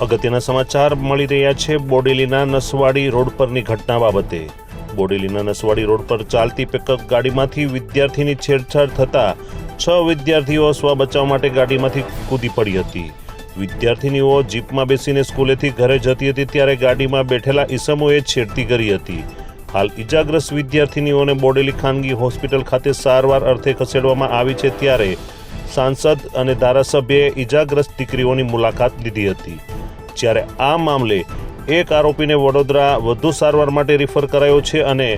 અગત્યના સમાચાર મળી રહ્યા છે. બોડેલીના નસવાડી રોડ પરની ઘટના બાબતે. બોડેલીના નસવાડી રોડ પર ચાલતી પિકઅપ ગાડીમાંથી વિદ્યાર્થીની છેડછાડ થતાં છ વિદ્યાર્થીઓ સ્વ બચાવ માટે ગાડીમાંથી કૂદી પડી હતી. વિદ્યાર્થીનીઓ જીપમાં બેસીને સ્કૂલેથી ઘરે જતી હતી ત્યારે ગાડીમાં બેઠેલા ઈસમોએ છેડતી કરી હતી. હાલ ઈજાગ્રસ્ત વિદ્યાર્થીનીઓને બોડેલી ખાનગી હોસ્પિટલ ખાતે સારવાર અર્થે ખસેડવામાં આવી છે ત્યારે સાંસદ અને ધારાસભ્યએ ઈજાગ્રસ્ત દીકરીઓની મુલાકાત લીધી હતી. જ્યારે આ મામલે એક આરોપીને વડોદરા વધુ સારવાર માટે રિફર કરાયો છે અને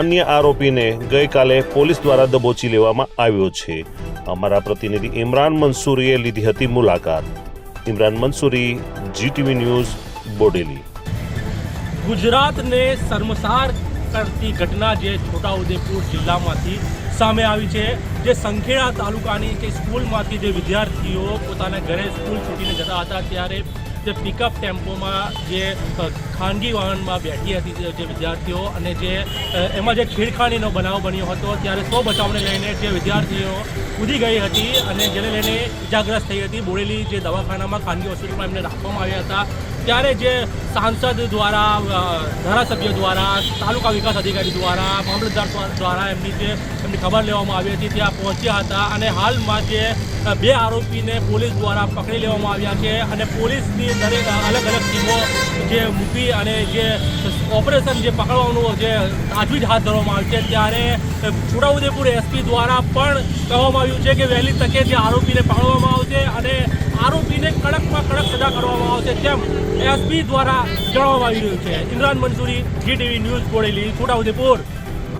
અન્ય આરોપીને ગઈકાલે પોલીસ દ્વારા દબોચી લેવામાં આવ્યો છે. અમારા પ્રતિનિધિ ઇમરાન મંસૂરીએ લીધી હતી મુલાકાત. Imran Mansuri GTV news Bodeli. ગુજરાતને શર્મસાર કરતી ઘટના જે છોટાઉદેપુર જિલ્લામાંથી સામે આવી છે, જે સંખેડા તાલુકાની કે સ્કૂલમાંથી જે વિદ્યાર્થીઓ પોતાના ઘરે સ્કૂલ છૂટીને જતા હતા, ત્યારે જે પિકઅપ ટેમ્પોમાં જે ખાનગી વાહનમાં બેઠી હતી જે- વિદ્યાર્થીઓ અને જે એમાં જે ખીડખાણીનો બનાવ બન્યો હતો, ત્યારે સો બચાવને લઈને જે વિદ્યાર્થીઓ કૂદી ગઈ હતી અને જેને લઈને ઇજાગ્રસ્ત થઈ હતી. બોડેલી જે દવાખાનામાં ખાનગી હોસ્પિટલમાં એમને રાખવામાં આવ્યા હતા. ત્યારે જે સાંસદ દ્વારા ધારાસભ્ય દ્વારા, તાલુકા વિકાસ અધિકારી દ્વારા, મામલતદાર દ્વા- દ્વારા એમની જે, એમની ખબર લેવામાં આવી હતી, ત્યાં પહોંચ્યા હતા અને હાલમાં જે બે આરોપીને પોલીસ દ્વારા પકડી લેવામાં આવ્યા છે અને પોલીસની દરેક અલગ અલગ ટીમો જે મૂકી અને જે ઓપરેશન જે પકડવાનું જે તાજવીજ હાથ ધરવામાં આવ્યું છે, ત્યારે છોટાઉદેપુર એસપી દ્વારા પણ કહેવામાં આવ્યું છે કે વહેલી તકે જે આરોપીને પકડવામાં આવશે અને આરોપીને કડકમાં કડક સજા કરવામાં આવશે. તેમ એસપી દ્વારા જણાવવામાં આવી રહ્યું છે. Imran Mansuri GTV news Bodeli Chhota Udepur.